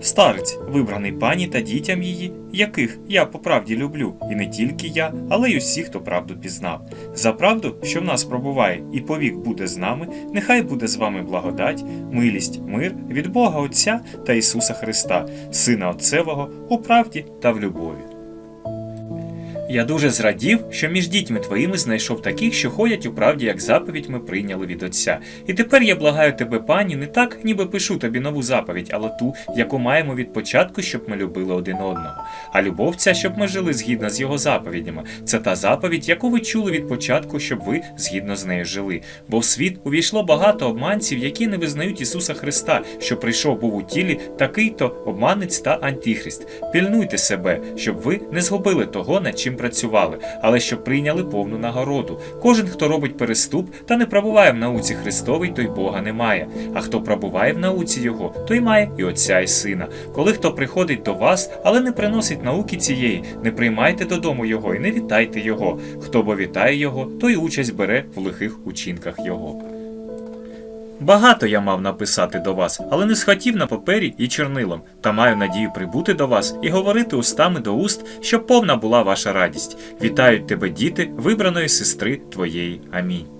Старець, вибраний пані та дітям її, яких я по правді люблю, і не тільки я, але й усі, хто правду пізнав. За правду, що в нас пробуває, і повік буде з нами, нехай буде з вами благодать, милість, мир від Бога Отця та Ісуса Христа, Сина Отцевого, у правді та в любові. Я дуже зрадів, що між дітьми твоїми знайшов таких, що ходять у правді, як заповідь ми прийняли від Отця. І тепер я благаю тебе, пані, не так, ніби пишу тобі нову заповідь, але ту, яку маємо від початку, щоб ми любили один одного. А любов ця, щоб ми жили згідно з його заповідями. Це та заповідь, яку ви чули від початку, щоб ви згідно з нею жили. Бо в світ увійшло багато обманців, які не визнають Ісуса Христа, що прийшов був у тілі, такий то обманець та антихрист. Пільнуйте себе, щоб ви не згубили того, над чим працювали, але щоб прийняли повну нагороду. Кожен, хто робить переступ та не пробуває в науці Христовій, той Бога не має. А хто пробуває в науці Його, той має і Отця, і Сина. Коли хто приходить до вас, але не приносить науки цієї, не приймайте додому його і не вітайте його. Хто бо вітає його, той участь бере в лихих учинках його. Багато я мав написати до вас, але не схотів на папері і чорнилом, та маю надію прибути до вас і говорити устами до уст, щоб повна була ваша радість. Вітають тебе, діти, вибраної сестри твоєї. Амінь.